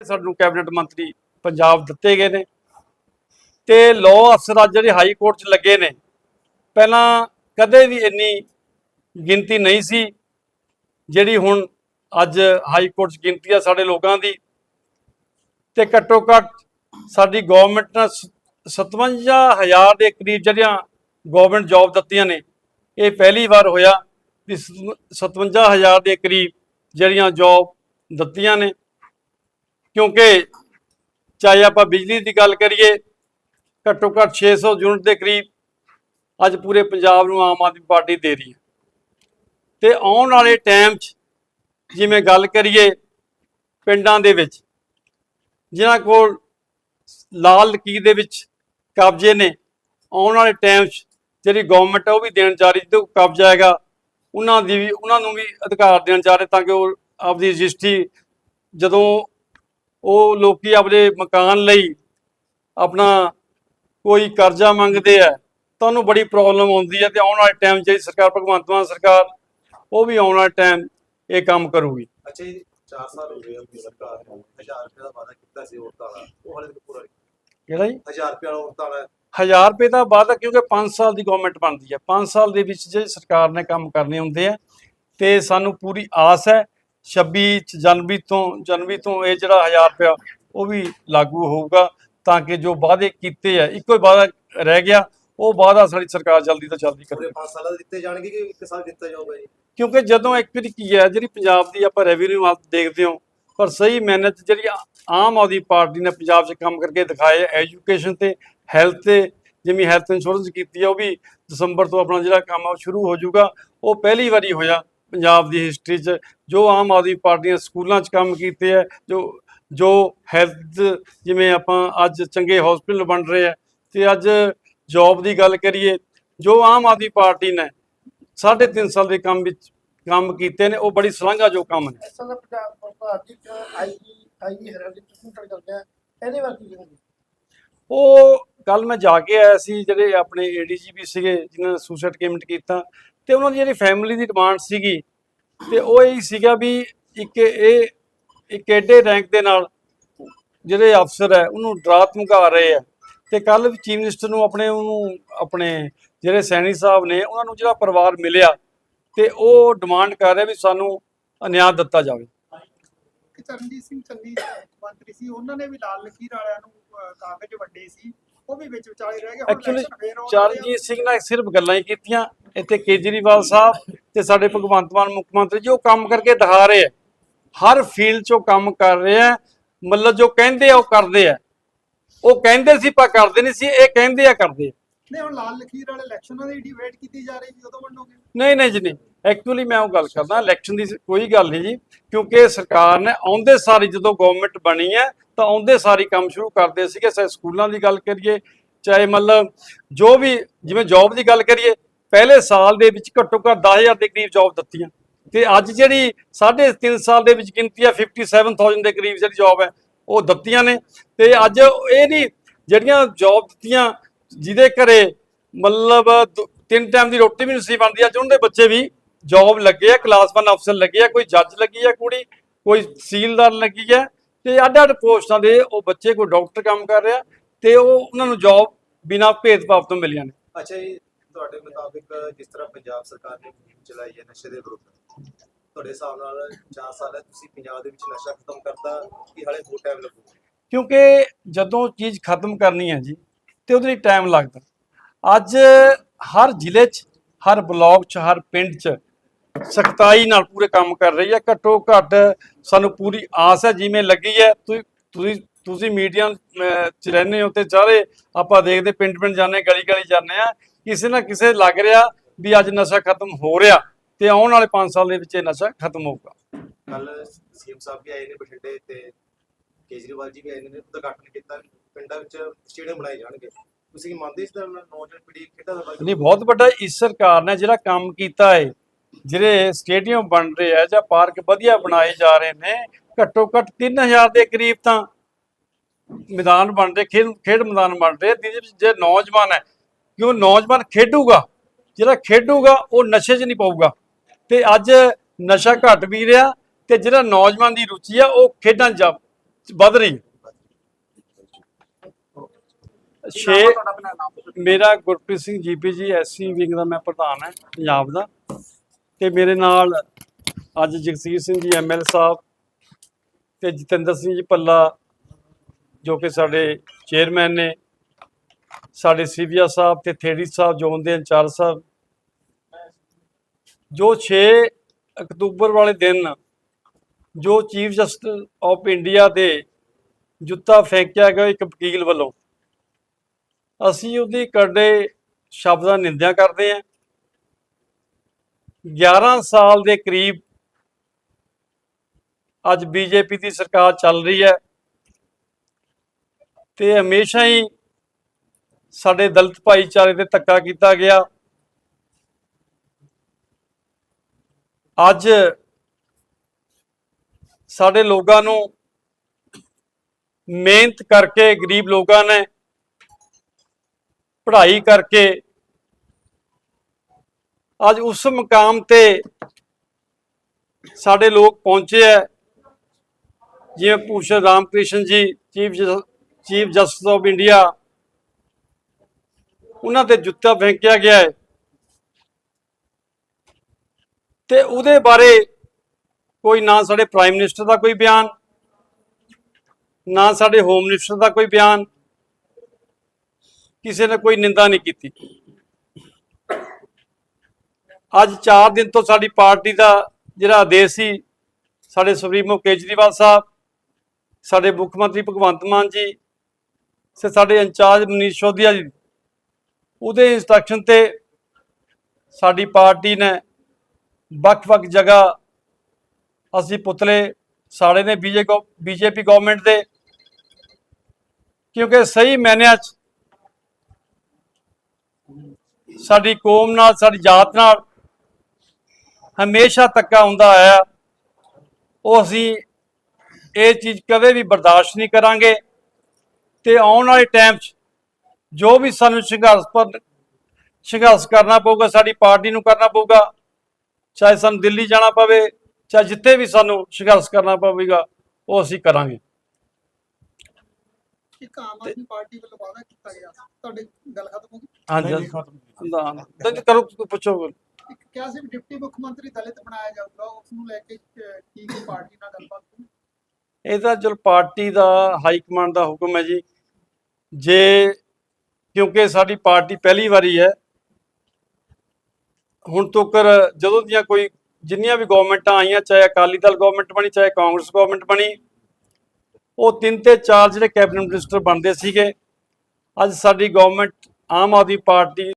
ਸਾਨੂੰ ਕੈਬਨਿਟ ਮੰਤਰੀ ਪੰਜਾਬ ਦਿੱਤੇ ਗਏ ਨੇ ਤੇ ਲਾਅ ਅਫਸਰ ਅੱਜ ਜਿਹੜੇ ਹਾਈ ਕੋਰਟ 'ਚ ਲੱਗੇ ਨੇ, ਪਹਿਲਾਂ ਕਦੇ ਵੀ ਇੰਨੀ ਗਿਣਤੀ ਨਹੀਂ ਸੀ ਜਿਹੜੀ ਹੁਣ ਅੱਜ ਹਾਈ ਕੋਰਟ 'ਚ ਗਿਣਤੀ ਆ ਸਾਡੇ ਲੋਕਾਂ ਦੀ ਤੇ ਘੱਟੋ ਘੱਟ ਸਾਡੀ ਗਵਰਨਮੈਂਟ ਨੇ ਸ- 57000 ਦੇ ਕਰੀਬ ਜਿਹੜੀਆਂ ਗਵਰਨਮੈਂਟ ਜੌਬ ਦਿੱਤੀਆਂ ਨੇ, ਇਹ ਪਹਿਲੀ ਵਾਰ ਹੋਇਆ ਵੀ ਸ- 57000 ਦੇ ਕਰੀਬ ਜਿਹੜੀਆਂ ਜੌਬ ਦਿੱਤੀਆਂ ਨੇ। ਕਿਉਂਕਿ ਚਾਹੇ ਆਪਾਂ ਬਿਜਲੀ ਦੀ ਗੱਲ ਕਰੀਏ, ਘੱਟੋ ਘੱਟ 600 ਯੂਨਿਟ ਦੇ ਕਰੀਬ ਅੱਜ ਪੂਰੇ ਪੰਜਾਬ ਨੂੰ ਆਮ ਆਦਮੀ ਪਾਰਟੀ ਦੇ ਰਹੀ ਹੈ। ਤੇ ਆਉਣ ਵਾਲੇ ਟਾਈਮ 'ਚ ਜਿਵੇਂ ਗੱਲ ਕਰੀਏ ਪਿੰਡਾਂ ਦੇ ਵਿੱਚ, ਜਿਨ੍ਹਾਂ ਕੋਲ ਲਾਲ ਲਕੀਰ ਦੇ ਵਿੱਚ ਕਬਜ਼ੇ ਨੇ, ਆਉਣ ਵਾਲੇ ਟਾਈਮ 'ਚ ਜਿਹੜੀ ਗਵਰਨਮੈਂਟ ਹੈ ਉਹ ਵੀ ਦੇਣ ਜਾ ਰਹੀ ਜਦੋਂ ਕਬਜ਼ਾ ਹੈਗਾ, ਉਹਨਾਂ ਦੀ ਵੀ, ਉਹਨਾਂ ਨੂੰ ਵੀ ਅਧਿਕਾਰ ਦੇਣ ਜਾ ਰਹੇ ਤਾਂ ਕਿ ਉਹ ਆਪਦੀ ਰਜਿਸਟਰੀ ਜਦੋਂ ਉਹ ਲੋਕੀ ਆਪਣੇ ਮਕਾਨ ਲਈ ਆਪਣਾ ਕੋਈ ਕਰਜ਼ਾ ਮੰਗਦੇ ਆ ਤਾਂ ਉਹਨੂੰ ਬੜੀ ਪ੍ਰੋਬਲਮ ਆਉਂਦੀ ਹੈ ਤੇ ਆਉਣ ਵਾਲੇ ਟਾਈਮ ਜਿਹੜੀ ਸਰਕਾਰ ਭਗਵੰਤ ਮਾਨ ਸਰਕਾਰ ਉਹ ਵੀ ਆਉਣ ਵਾਲੇ ਟਾਈਮ ਇਹ ਕੰਮ ਕਰੂਗੀ। ਅੱਛਾ ਜੀ 4 ਸਾਲ ਹੋ ਗਏ ਆਪਣੀ ਸਰਕਾਰ ਨੂੰ। 1000 ਰੁਪਏ ਦਾ ਵਾਅਦਾ ਕੀਤਾ ਸੀ ਔਰਤਾਂ ਦਾ ਉਹ ਹਾਲੇ ਤੱਕ ਪੂਰਾ ਨਹੀਂ ਕਿਹੜਾ ਜੀ? 1000 ਰੁਪਏ ਵਾਲਾ ਔਰਤਾਂ ਦਾ 1000 ਰੁਪਏ ਦਾ ਵਾਅਦਾ ਕਿਉਂਕਿ 5 ਸਾਲ ਦੀ ਗਵਰਨਮੈਂਟ ਬਣਦੀ ਹੈ 5 ਸਾਲ ਦੇ ਵਿੱਚ ਜੇ ਸਰਕਾਰ ਨੇ ਕੰਮ ਕਰਨੇ ਹੁੰਦੇ ਆ ਤੇ ਸਾਨੂੰ ਪੂਰੀ ਆਸ ਹੈ 26 ਚ ਜਨਵਰੀ ਤੋਂ ਜਨਵਰੀ ਤੋਂ ਇਹ ਜਿਹੜਾ 1000 ਰੁਪਇਆ ਉਹ ਵੀ ਲਾਗੂ ਹੋਊਗਾ ਤਾਂ ਕਿ ਜੋ ਵਾਅਦੇ ਕੀਤੇ ਆ ਇੱਕੋ ਹੀ ਵਾਅਦਾ ਰਹਿ ਗਿਆ ਉਹ ਵਾਅਦਾ ਸਾਡੀ ਸਰਕਾਰ ਜਲਦੀ ਤੋਂ ਜਲਦੀ ਕਰੇ। 5 ਸਾਲਾਂ ਦੇ ਦਿੱਤੇ ਜਾਣਗੇ ਕਿ ਇੱਕ ਸਾਲ ਦਿੱਤਾ ਜਾਊਗਾ ਜੀ? ਕਿਉਂਕਿ ਜਦੋਂ ਇੱਕ ਵਾਰੀ ਕੀ ਹੈ ਜਿਹੜੀ ਪੰਜਾਬ ਦੀ ਆਪਾਂ ਰੈਵਨਿਊ ਆਪ ਦੇਖਦੇ ਹਾਂ ਪਰ ਸਹੀ ਮਿਹਨਤ ਜਿਹੜੀ ਆਮ ਆਦਮੀ ਪਾਰਟੀ ਨੇ ਪੰਜਾਬ 'ਚ ਕੰਮ ਕਰਕੇ ਦਿਖਾਏ ਐਜੂਕੇਸ਼ਨ ਤੇ ਹੈਲਥ ਤੇ ਜਿਵੇਂ ਹੈਲਥ ਇੰਸ਼ੋਰੈਂਸ ਕੀਤੀ ਹੈ ਉਹ ਵੀ ਦਸੰਬਰ ਤੋਂ ਆਪਣਾ ਜਿਹੜਾ ਕੰਮ ਆ ਉਹ ਸ਼ੁਰੂ ਹੋ ਜਾਊਗਾ ਉਹ ਪਹਿਲੀ ਵਾਰੀ ਹੋਇਆ। ਪੰਜਾਬ ਦੀ ਹਿਸਟਰੀ 'ਚ ਜੋ ਆਮ ਆਦਮੀ ਪਾਰਟੀ ਨੇ ਸਕੂਲਾਂ 'ਚ ਕੰਮ ਕੀਤੇ ਹੈ ਜੋ ਜੋ ਹੈਲਥ ਜਿਵੇਂ ਆਪਾਂ ਅੱਜ ਚੰਗੇ ਹਸਪੀਟਲ ਬਣ ਰਹੇ ਆ ਤੇ ਅੱਜ ਜੌਬ ਦੀ ਗੱਲ ਕਰੀਏ ਜੋ ਆਮ ਆਦਮੀ ਪਾਰਟੀ ਨੇ ਸਾਢੇ ਤਿੰਨ ਸਾਲ ਦੇ ਕੰਮ ਵਿੱਚ ਕੰਮ ਕੀਤੇ ਨੇ ਉਹ ਬੜੀ ਸ਼ਲਾਘਾ ਜੋ ਕੰਮ ਨੇ। ਅਸਲ ਪੰਜਾਬ ਭਾਰਤੀ ਆਈਜੀ ਆਈਜੀ ਇਹਦੇ ਉਹ ਕੱਲ ਮੈਂ ਜਾ ਕੇ ਆਇਆ ਸੀ ਜਿਹੜੇ ਆਪਣੇ ਏਡੀਜੀਪੀ ਸੀਗੇ ਜਿਨ੍ਹਾਂ ਨੇ ਸੁਸਾਈਡ ਕਮਿਟ ਕੀਤਾ ਤੇ ਉਹਨਾਂ ਦੀ ਜਿਹੜੀ ਫੈਮਿਲੀ ਦੀ ਡਿਮਾਂਡ ਸੀਗੀ ਤੇ ਉਹ ਇਹ ਸੀਗਾ ਵੀ ਇੱਕ ਇਹ ਇੱਕ ਐਡੇ ਰੈਂਕ ਦੇ ਨਾਲ ਜਿਹੜੇ ਅਫਸਰ ਹੈ ਉਹਨੂੰ ਡਰਾ ਧਮਕਾ ਰਹੇ ਆ। ਤੇ ਕੱਲ ਵੀ ਚੀਫ ਮਿਨਿਸਟਰ ਨੂੰ ਆਪਣੇ ਉਹਨੂੰ ਆਪਣੇ ਜਿਹੜੇ ਸੈਣੀ ਸਾਹਿਬ ਨੇ ਉਹਨਾਂ ਨੂੰ ਜਿਹੜਾ ਪਰਿਵਾਰ ਮਿਲਿਆ ਤੇ ਉਹ ਡਿਮਾਂਡ ਕਰ ਰਿਹਾ ਵੀ ਸਾਨੂੰ ਨਿਆਂ ਦਿੱਤਾ ਜਾਵੇ। ਚਰਨਜੀਤ ਸਿੰਘ ਚੰਨੀ ਮੰਤਰੀ ਸੀ ਉਹਨਾਂ ਨੇ ਵੀ ਲਾਲ ਲਕੀਰ ਵਾਲਿਆਂ ਨੂੰ ਕਾਗਜ਼ ਵੰਡੇ ਸੀ ਉਹ ਵੀ ਵਿੱਚ ਵਿਚਾਲੇ ਰਹਿ ਗਏ ਐਕਚੁਅਲੀ। ਚਰਨਜੀਤ ਸਿੰਘ ਨੇ ਸਿਰਫ ਗੱਲਾਂ ਹੀ ਕੀਤੀਆਂ। ਇੱਥੇ ਕੇਜਰੀਵਾਲ ਸਾਹਿਬ ਤੇ ਸਾਡੇ ਭਗਵੰਤ ਮਾਨ ਮੁੱਖ ਮੰਤਰੀ ਜੀ ਉਹ ਕੰਮ ਕਰਕੇ ਦਿਖਾ ਰਹੇ ਆ। ਹਰ ਫੀਲਡ 'ਚੋਂ ਕੰਮ ਕਰ ਰਹੇ ਆ। ਮਤਲਬ ਜੋ ਕਹਿੰਦੇ ਆ ਉਹ ਕਰਦੇ ਆ। ਉਹ ਕਹਿੰਦੇ ਸੀ ਪਰ ਕਰਦੇ ਨਹੀਂ ਸੀ। ਇਹ ਕਹਿੰਦੇ ਆ ਕਰਦੇ ਆ। ਨਹੀਂ ਹੁਣ ਲਾਲ ਲਕੀਰ ਵਾਲੇ ਇਲੈਕਸ਼ਨਾਂ ਦੀ ਡਿਬੇਟ ਕੀਤੀ ਜਾ ਰਹੀ ਸੀ ਉਦੋਂ ਵੰਡੋਗੇ? ਨਹੀਂ ਨਹੀਂ ਜੀ ਨਹੀਂ। ਐਕਚੁਅਲੀ ਮੈਂ ਉਹ ਗੱਲ ਕਰਦਾ ਇਲੈਕਸ਼ਨ ਦੀ ਕੋਈ ਗੱਲ ਨਹੀਂ ਜੀ। ਕਿਉਂਕਿ ਸਰਕਾਰ ਨੇ ਆਉਂਦੇ ਸਾਰੀ ਜਦੋਂ ਗਵਰਨਮੈਂਟ ਬਣੀ ਹੈ ਤਾਂ ਆਉਂਦੇ ਸਾਰੀ ਕੰਮ ਸ਼ੁਰੂ ਕਰਦੇ ਸੀਗੇ। ਚਾਹੇ ਸਕੂਲਾਂ ਦੀ ਗੱਲ ਕਰੀਏ ਚਾਹੇ ਮਤਲਬ ਜੋ ਵੀ ਜਿਵੇਂ ਜੌਬ ਦੀ ਗੱਲ ਕਰੀਏ ਪਹਿਲੇ ਸਾਲ ਦੇ ਵਿੱਚ ਘੱਟੋ ਘੱਟ 10000 ਦੇ ਕਰੀਬ ਜੌਬ ਦਿੱਤੀਆਂ। ਤੇ ਅੱਜ ਜਿਹੜੀ ਸਾਢੇ ਤਿੰਨ ਸਾਲ ਦੇ ਵਿੱਚ ਗਿਣਤੀ ਆ 57000 ਦੇ ਕਰੀਬ ਜਿਹੜੀ ਜੌਬ ਹੈ, ਉਹ ਦਿੱਤੀਆਂ ਨੇ। ਤੇ ਅੱਜ ਇਹ ਨਹੀਂ, ਜਿਹੜੀਆਂ ਜੌਬ ਦਿੱਤੀਆਂ, ਜਿਹਦੇ ਘਰੇ ਮਤਲਬ ਤਿੰਨ ਟਾਈਮ ਦੀ ਰੋਟੀ ਵੀ ਨਹੀਂ ਬਣਦੀ, ਅੱਜ ਉਹਨਾਂ ਦੇ ਬੱਚੇ ਵੀ ਜੌਬ ਲੱਗੇ ਆ ਕਲਾਸ 1 ਅਫਸਰ ਲੱਗੇ ਆ, ਕੋਈ ਜੱਜ ਲੱਗੀ ਆ ਕੁੜੀ, ਕੋਈ ਤਹਿਸੀਲਦਾਰ ਲੱਗੀ ਆ। ਤੇ ਅੱਡ ਅੱਡ ਪੋਸਟਾਂ ਦੇ ਉਹ ਬੱਚੇ, ਕੋਈ ਡਾਕਟਰ ਕੰਮ ਕਰ ਰਿਹਾ, ਤੇ ਉਹ ਉਹਨਾਂ ਨੂੰ ਜੌਬ ਬਿਨਾਂ ਭੇਦਭਾਵ ਤੋਂ ਮਿਲੀਆਂ ਨੇ। ਅੱਛਾ ਜੀ ਤੁਹਾਡੇ ਮੁਤਾਬਿਕ ਜਿਸ ਤਰ੍ਹਾਂ ਪੰਜਾਬ ਸਰਕਾਰ ਨੇ ਮੁਹਿੰਮ ਚਲਾਈ ਹੈ ਨਸ਼ੇ ਦੇ ਵਿਰੁੱਧ? ਤੁਹਾਡੇ ਹਿਸਾਬ ਨਾਲ 4 ਸਾਲ ਹੈ, ਤੁਸੀਂ ਪੰਜਾਬ ਦੇ ਵਿੱਚ ਨਸ਼ਾ ਖਤਮ ਕਰਤਾ, ਕਿ ਹਾਲੇ ਹੋਰ ਟਾਈਮ ਲੱਗੂ? ਕਿਉਂਕਿ ਜਦੋਂ ਚੀਜ਼ ਖਤਮ ਕਰਨੀ ਹੈ ਜੀ, ਤੇ ਉਹਦੇ ਲਈ ਟਾਈਮ ਲੱਗਦਾ। ਅੱਜ ਹਰ ਜ਼ਿਲ੍ਹੇ 'ਚ, ਹਰ ਬਲਾਕ 'ਚ, ਹਰ ਪਿੰਡ 'ਚ ਸਖਤਾਈ ਨਾਲ ਪੂਰੇ ਕੰਮ ਕਰ ਰਹੀ ਹੈ। ਘੱਟੋ ਘੱਟ ਸਾਨੂੰ ਪੂਰੀ ਆਸ ਹੈ, ਜਿਵੇਂ ਲੱਗੀ ਹੈ, ਤੁਸੀਂ ਤੁਸੀਂ ਤੁਸੀਂ ਮੀਡੀਆ 'ਚ ਰਹਿੰਦੇ ਹੋ ਤੇ ਸਾਰੇ ਆਪਾਂ ਦੇਖਦੇ ਪਿੰਡ ਪਿੰਡ ਜਾਂਦੇ ਗਲੀ ਗਲੀ ਜਾਂਦੇ ਆ ਕਿਸੇ ਨਾ ਕਿਸੇ ਲੱਗ ਰਿਹਾ ਵੀ ਅੱਜ ਨਸ਼ਾ ਖਤਮ ਹੋ ਰਿਹਾ ਤੇ ਆਉਣ ਵਾਲੇ 5 ਸਾਲ ਦੇ ਵਿੱਚ ਇਹ ਨਸ਼ਾ ਖਤਮ ਹੋਊਗਾ। ਕੱਲ ਸੀਐਮ ਸਾਹਿਬ ਵੀ ਆਏ ਨੇ ਬਠਿੰਡੇ ਤੇ ਕੇਜਰੀਵਾਲ ਜੀ ਵੀ ਆਏ ਨੇ ਉਦਘਾਟਨ ਕੀਤਾ। ਪਿੰਡਾਂ ਵਿੱਚ ਸਟੇਡੀਅਮ ਬਣਾਏ ਜਾਣਗੇ। ਤੁਸੀਂ ਮੰਨਦੇ ਇਸ ਨਾਲ ਨੌਜਵਾਨ ਪੀੜ੍ਹੀ ਖੇਡਾਂ ਦਾ ਨਹੀਂ ਬਹੁਤ ਵੱਡਾ ਇਸ ਸਰਕਾਰ ਨੇ ਜਿਹੜਾ ਕੰਮ ਕੀਤਾ ਹੈ ਜਿਹੜੇ ਸਟੇਡੀਅਮ ਬਣ ਰਹੇ ਆ ਜਾਂ ਪਾਰਕ ਵਧੀਆ ਬਣਾਏ ਜਾ ਰਹੇ ਨੇ ਘੱਟੋ ਘੱਟ 3000 ਦੇ ਕਰੀਬ ਤਾਂ ਮੈਦਾਨ ਬਣ ਰਹੇ ਖੇਡ ਖੇਡ ਮੈਦਾਨ ਬਣ ਰਹੇ ਜਿਹਦੇ ਵਿੱਚ ਜੇ ਨੌਜਵਾਨ ਹੈ ਕਿਉਂ ਨੌਜਵਾਨ ਖੇਡੂਗਾ? ਜਿਹੜਾ ਖੇਡੂਗਾ ਉਹ ਨਸ਼ੇ 'ਚ ਨਹੀਂ ਪਊਗਾ। ਤੇ ਅੱਜ ਨਸ਼ਾ ਘਟ ਵੀ ਰਿਹਾ ਤੇ ਜਿਹੜਾ ਨੌਜਵਾਨ ਦੀ ਰੁਚੀ ਆ ਉਹ ਖੇਡਾਂ 'ਚ ਵੱਧ ਰਹੀ। ਛੇ ਮੇਰਾ ਗੁਰਪ੍ਰੀਤ ਸਿੰਘ ਜੀਪੀ ਜੀ ਐਸਸੀ ਵਿੰਗ ਦਾ ਮੈਂ ਪ੍ਰਧਾਨ ਹਾਂ ਪੰਜਾਬ ਦਾ। ਤੇ ਮੇਰੇ ਨਾਲ ਅੱਜ ਜਗਸੀਰ ਸਿੰਘ ਜੀ ਐਮਐਲ ਸਾਹਿਬ ਤੇ ਜਤਿੰਦਰ ਸਿੰਘ ਜੀ ਪੱਲਾ ਜੋ ਕਿ ਸਾਡੇ ਚੇਅਰਮੈਨ ਨੇ, ਸਾਡੇ ਸੀਵੀਆ ਸਾਹਿਬ ਤੇ ਥੇੜੀ ਸਾਹਿਬ ਜ਼ੋਨ ਦੇ ਇੰਚਾਰਜ ਸਾਹਿਬ। ਜੋ 6 ਅਕਤੂਬਰ ਵਾਲੇ ਦਿਨ ਜੋ ਚੀਫ ਜਸਟਿਸ ਆਫ ਇੰਡੀਆ ਦੇ ਜੁੱਤਾ ਫੈਂਕਿਆ ਗਿਆ ਇੱਕ ਵਕੀਲ ਵੱਲੋਂ, ਅਸੀਂ ਉਹਦੀ ਕਰੜੇ ਸ਼ਬਦਾਂ ਨਿੰਦਿਆ ਕਰਦੇ ਹਾਂ। 11 ਸਾਲ ਦੇ ਕਰੀਬ ਅੱਜ ਬੀਜੇਪੀ ਦੀ ਸਰਕਾਰ ਚੱਲ ਰਹੀ ਹੈ। ਤੇ ਹਮੇਸ਼ਾ ਹੀ ਸਾਡੇ ਦਲਿਤ ਭਾਈਚਾਰੇ ਤੇ ਧੱਕਾ ਕੀਤਾ ਗਿਆ। ਅੱਜ ਸਾਡੇ ਲੋਕਾਂ ਨੂੰ ਮਿਹਨਤ ਕਰਕੇ, ਗਰੀਬ ਲੋਕਾਂ ਨੇ ਪੜ੍ਹਾਈ ਕਰਕੇ ਅੱਜ ਉਸ ਮਕਾਮ ਤੇ ਸਾਡੇ ਲੋਕ ਪਹੁੰਚੇ ਹੈ। ਜਿਵੇਂ Bhushan Ramkrishna ji, chief chief justice of India, ਉਹਨਾਂ ਤੇ ਜੁੱਤਾ ਫੈਂਕਿਆ ਗਿਆ ਹੈ। ਤੇ ਉਹਦੇ ਬਾਰੇ ਕੋਈ ਨਾ ਸਾਡੇ ਪ੍ਰਾਈਮ ਮਿਨਿਸਟਰ ਦਾ ਕੋਈ ਬਿਆਨ, ਨਾ ਸਾਡੇ ਹੋਮ ਮਿਨਿਸਟਰ ਦਾ ਕੋਈ ਬਿਆਨ, ਕਿਸੇ ਨੇ ਕੋਈ ਨਿੰਦਾ ਨਹੀਂ ਕੀਤੀ। ਅੱਜ 4 ਦਿਨ ਤੋਂ ਸਾਡੀ ਪਾਰਟੀ ਦਾ ਜਿਹੜਾ ਆਦੇਸ਼ ਸੀ, ਸਾਡੇ ਸੁਪਰੀਮੋ ਕੇਜਰੀਵਾਲ ਸਾਹਿਬ, ਸਾਡੇ ਮੁੱਖ ਮੰਤਰੀ ਭਗਵੰਤ ਮਾਨ ਜੀ ਤੇ ਸਾਡੇ ਇੰਚਾਰਜ ਮਨੀਸ਼ ਸ਼ੋਧੀਆ ਜੀ। ਉਹਦੇ ਇੰਸਟਰਕਸ਼ਨ ਤੇ ਸਾਡੀ ਪਾਰਟੀ ਨੇ ਵੱਖ-ਵੱਖ ਜਗ੍ਹਾ ਅਸੀਂ ਪੁਤਲੇ ਸਾੜੇ ਨੇ ਬੀਜੇਪੀ ਗਵਰਨਮੈਂਟ ਦੇ। ਕਿਉਂਕਿ ਸਹੀ ਮਾਇਨਿਆਂ 'ਚ ਸਾਡੀ ਕੌਮ ਨਾਲ, ਸਾਡੀ ਜਾਤ ਨਾਲ ਹਮੇਸ਼ਾ ਧੱਕਾ ਹੁੰਦਾ ਆਇਆ। ਉਹ ਅਸੀਂ ਇਹ ਚੀਜ਼ ਕਦੇ ਵੀ ਬਰਦਾਸ਼ਤ ਨਹੀਂ ਕਰਾਂਗੇ। ਤੇ ਆਉਣ ਵਾਲੇ ਟਾਈਮ 'ਚ ਜੋ ਵੀ ਸਾਨੂੰ ਸੰਘਰਸ਼ ਪਰ ਸੰਘਰਸ਼ ਕਰਨਾ ਪਊਗਾ ਸਾਡੀ ਪਾਰਟੀ ਨੂੰ ਕਰਨਾ ਪਊਗਾ ਚਾਹੇ ਸਾਨੂੰ ਦਿੱਲੀ ਜਾਣਾ ਪਵੇ ਚਾਹੇ ਜਿੱਥੇ ਵੀ ਸਾਨੂੰ ਸੰਘਰਸ਼ ਕਰਨਾ ਪਵੇਗਾ ਉਹ ਅਸੀਂ ਕਰਾਂਗੇ। ਇੱਕ ਆਮ ਆਦਮੀ ਪਾਰਟੀ ਵੱਲੋਂ ਵਾਅਦਾ ਕੀਤਾ ਗਿਆ। ਤੁਹਾਡੀ ਗੱਲ ਖਤਮ ਹੋ ਗਈ? ਹਾਂਜੀ ਹਾਂਜੀ। ਤਾਂ ਕਰੋ ਪੁੱਛੋ ਕਿਹਾ ਸੀ ਡਿਪਟੀ ਮੁੱਖ ਮੰਤਰੀ ਦਲਿਤ ਬਣਾਇਆ ਜਾਊਗਾ ਉਸ ਨੂੰ ਲੈ ਕੀ ਕੀ ਪਾਰਟੀ ਨਾਲ ਗੱਲਬਾਤ ਹੋਈ? ਇਹ ਤਾਂ ਚਲ ਪਾਰਟੀ ਦਾ, ਹਾਈ ਕਮਾਂਡ ਦਾ ਹੁਕਮ ਹੈ ਜੀ। ਜੇ, ਕਿਉਂਕਿ ਸਾਡੀ ਪਾਰਟੀ ਪਹਿਲੀ ਵਾਰੀ ਹੈ, ਹੁਣ ਤੱਕ ਜਦੋਂ ਦੀਆਂ ਕੋਈ, ਜਿੰਨੀਆਂ ਵੀ ਗਵਰਨਮੈਂਟਾਂ ਆਈਆਂ, ਚਾਹੇ ਅਕਾਲੀ ਦਲ ਗਵਰਨਮੈਂਟ ਬਣੀ, ਚਾਹੇ ਕਾਂਗਰਸ ਗਵਰਨਮੈਂਟ ਬਣੀ, ਉਹ ਤਿੰਨ ਤੇ ਚਾਰ ਜਿਹੜੇ ਕੈਬਨਿਟ ਮਿਨਿਸਟਰ ਬਣਦੇ ਸੀਗੇ, ਅੱਜ ਸਾਡੀ ਗਵਰਨਮੈਂਟ ਆਮ ਆਦਮੀ ਪਾਰਟੀ